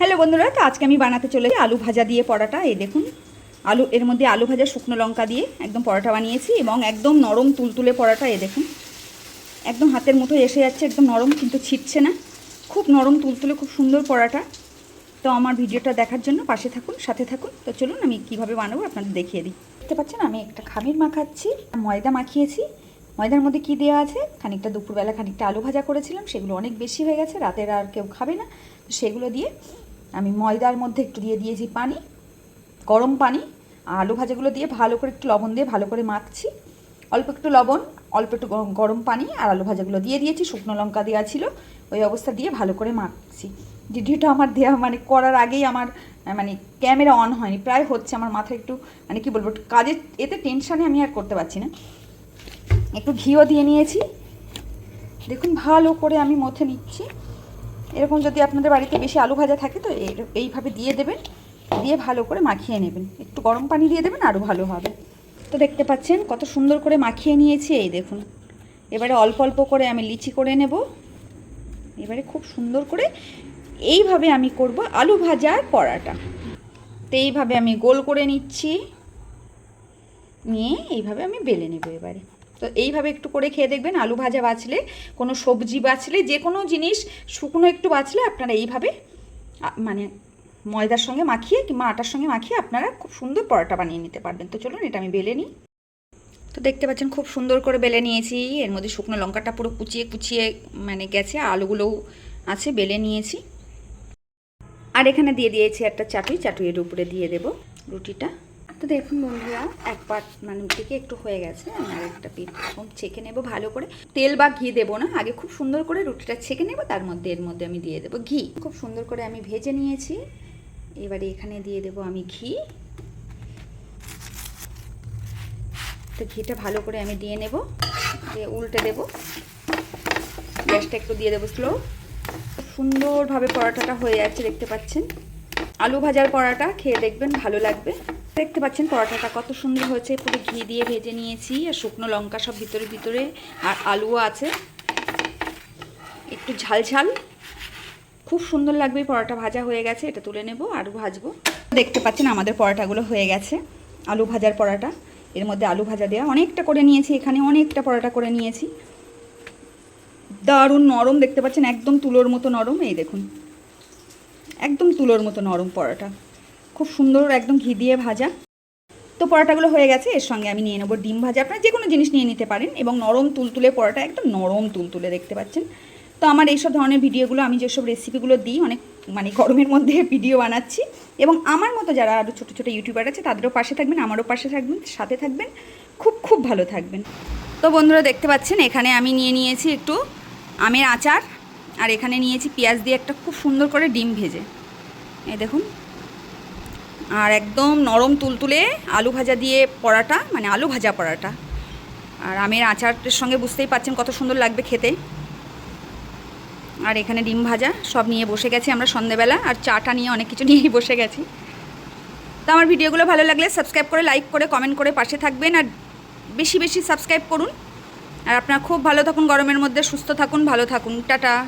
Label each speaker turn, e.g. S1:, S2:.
S1: Hello বন্ধুরা, তো আজকে আমি বানাতে চলেছি আলু ভাজা দিয়ে পরোটা। এই দেখুন, আলু, এর মধ্যে আলু ভাজা শুকনো লঙ্কা দিয়ে একদম পরোটা বানিয়েছি এবং একদম নরম তুলতুলে পরোটা এ দেখুন। একদম হাতের মতো এসে যাচ্ছে, একদম নরম, কিন্তু ছিটছে না। খুব নরম তুলতুলে, খুব সুন্দর পরোটা। তো আমার ভিডিওটা দেখার জন্য পাশে থাকুন, সাথে থাকুন। তো চলুন, আমি কীভাবে বানাবো আপনাদের দেখিয়ে দিই। দেখতে পাচ্ছেন, আমি একটা খামির মাখাচ্ছি, ময়দা মাখিয়েছি। ময়দার মধ্যে কি দেওয়া আছে? খানিকটা দুপুরবেলা খানিকটা আলু ভাজা করেছিলাম, সেগুলো অনেক বেশি হয়ে গেছে, রাতের আর কেউ খাবে না। সেগুলো দিয়ে আমি ময়দার মধ্যে একটু দিয়ে দিয়েছি পানি, গরম পানি আলু ভাজাগুলো দিয়ে ভালো করে একটু লবণ দিয়ে ভালো করে মাখছি। অল্প একটু লবণ, অল্প একটু গরম পানি আর আলু ভাজাগুলো দিয়ে দিয়েছি, শুকনো লঙ্কা দেওয়া ছিল, ওই অবস্থা দিয়ে ভালো করে মাখছি। ভিডিওটা আমার দেওয়া মানে করার আগেই আমার মানে ক্যামেরা অন হয়নি, প্রায় হচ্ছে আমার মাথায় একটু মানে কি বলব, কাজের, এতে টেনশানে আমি আর করতে পারছি না। একটু ঘিও দিয়ে নিয়েছি। দেখুন, ভালো করে আমি মথে নিচ্ছি। এরকম যদি আপনাদের বাড়িতে বেশি আলু ভাজা থাকে, তো এইভাবে দিয়ে দেবেন। দিয়ে ভালো করে মাখিয়ে নেবেন। একটু গরম পানি দিয়ে দেবেন আরও ভালো হবে। তো দেখতে পাচ্ছেন কত সুন্দর করে মাখিয়ে নিয়েছি, এই দেখুন। এবারে অল্প অল্প করে আমি লিচি করে নেব। এবারে খুব সুন্দর করে এইভাবে আমি করব আলু ভাজার পরাটা। তো এইভাবে আমি গোল করে নিচ্ছি। নিয়ে এইভাবে আমি বেলে নেব এবারে। তো এইভাবে একটু করে খেয়ে দেখবেন, আলু ভাজা বাছলে, কোনো সবজি বাছলে যে কোনো জিনিস শুকনো একটু বাছলে আপনারা এইভাবে মানে ময়দার সঙ্গে মাখিয়ে কিংবা আটার সঙ্গে মাখিয়ে আপনারা খুব সুন্দর পরোটা বানিয়ে নিতে পারবেন। তো চলুন এটা আমি বেলে নিই। তো দেখতে পাচ্ছেন খুব সুন্দর করে বেলে নিয়েছি। এর মধ্যে শুকনো লঙ্কাটা পুরো কুচিয়ে কুচিয়ে মানে গেছে, আলুগুলোও আছে, বেলে নিয়েছি। আর এখানে দিয়ে দিয়েছি একটা চাটুই চাটুইয়ের উপরে দিয়ে দেব রুটিটা। তো দেখুন বন্ধুরা, এক পাট মানে থেকে একটু হয়ে গেছে, আমি আর একটা পিঠ এরকম ছেঁকে নেব ভালো করে। তেল বা ঘি দেবো না, আগে খুব সুন্দর করে রুটিটা ছেঁকে নেব, তার মধ্যে এর মধ্যে আমি দিয়ে দেবো ঘি। খুব সুন্দর করে আমি ভেজে নিয়েছি, এবারে এখানে দিয়ে দেবো আমি ঘি। তো ঘিটা ভালো করে আমি দিয়ে নেব, দিয়ে উল্টে দেব। গ্যাসটা একটু দিয়ে দেবো স্লো। সুন্দরভাবে পরোটাটা হয়ে যাচ্ছে, দেখতে পাচ্ছেন। আলু ভাজার পরোটা, খেয়ে দেখবেন ভালো লাগবে। দেখতে পাচ্ছেন পরোটাটা কত সুন্দর হয়েছে। পুরো ঘি দিয়ে ভেজে নিয়েছি, আর শুকনো লঙ্কা সব ভিতরে ভিতরে, আর আলুও আছে। একটু ঝাল ঝাল। খুব সুন্দর লাগবে, পরোটা ভাজা হয়ে গেছে, এটা তুলে নেব আরও ভাজবো। দেখতে পাচ্ছেন আমাদের পরোটাগুলো হয়ে গেছে, আলু ভাজার পরোটা। এর মধ্যে আলু ভাজা দেওয়া অনেকটা করে নিয়েছি, এখানে অনেকটা পরোটা করে নিয়েছি। দারুণ নরম, দেখতে পাচ্ছেন একদম তুলোর মতো নরম, এই দেখুন। একদম তুলোর মতো নরম পরোটা। খুব সুন্দর একদম ঘি দিয়ে ভাজা। তো পরোটাগুলো হয়ে গেছে, এর সঙ্গে আমি নিয়ে নেব ডিম ভাজা। আপনারা যে কোনো জিনিস নিয়ে নিতে পারেন এবং নরম তুলতুলে পরোটা একদম নরম তুলতুলে দেখতে পাচ্ছেন। তো আমার এইসব ধরনের ভিডিওগুলো, আমি যেসব রেসিপিগুলো দিই, অনেক মানে গরমের মধ্যে ভিডিও বানাচ্ছি এবং আমার মতো যারা আরও ছোটো ছোটো ইউটিউবার আছে, তাদেরও পাশে থাকবেন, আমারও পাশে থাকবেন, সাথে থাকবেন, খুব খুব ভালো থাকবেন। তো বন্ধুরা দেখতে পাচ্ছেন, এখানে আমি নিয়ে নিয়েছি একটু আমের আচার, আর এখানে নিয়েছি পেঁয়াজ দিয়ে একটা খুব সুন্দর করে ডিম ভেজে। এই দেখুন আর একদম নরম তুলতুলে আলু ভাজা দিয়ে পরাটা মানে আলু ভাজা পরাটা। আর আমের আচারের সঙ্গে বুঝতেই পাচ্ছেন কত সুন্দর লাগবে খেতে। আর এখানে ডিম ভাজা সব নিয়ে বসে গেছি আমরা সন্ধেবেলা, আর চাটা নিয়ে অনেক কিছু নিয়েই বসে গেছি। তো আমার ভিডিওগুলো ভালো লাগলে সাবস্ক্রাইব করে লাইক করে কমেন্ট করে পাশে থাকবেন, আর বেশি বেশি সাবস্ক্রাইব করুন। আর আপনারা খুব ভালো থাকুন, গরমের মধ্যে সুস্থ থাকুন, ভালো থাকুন। টাটা।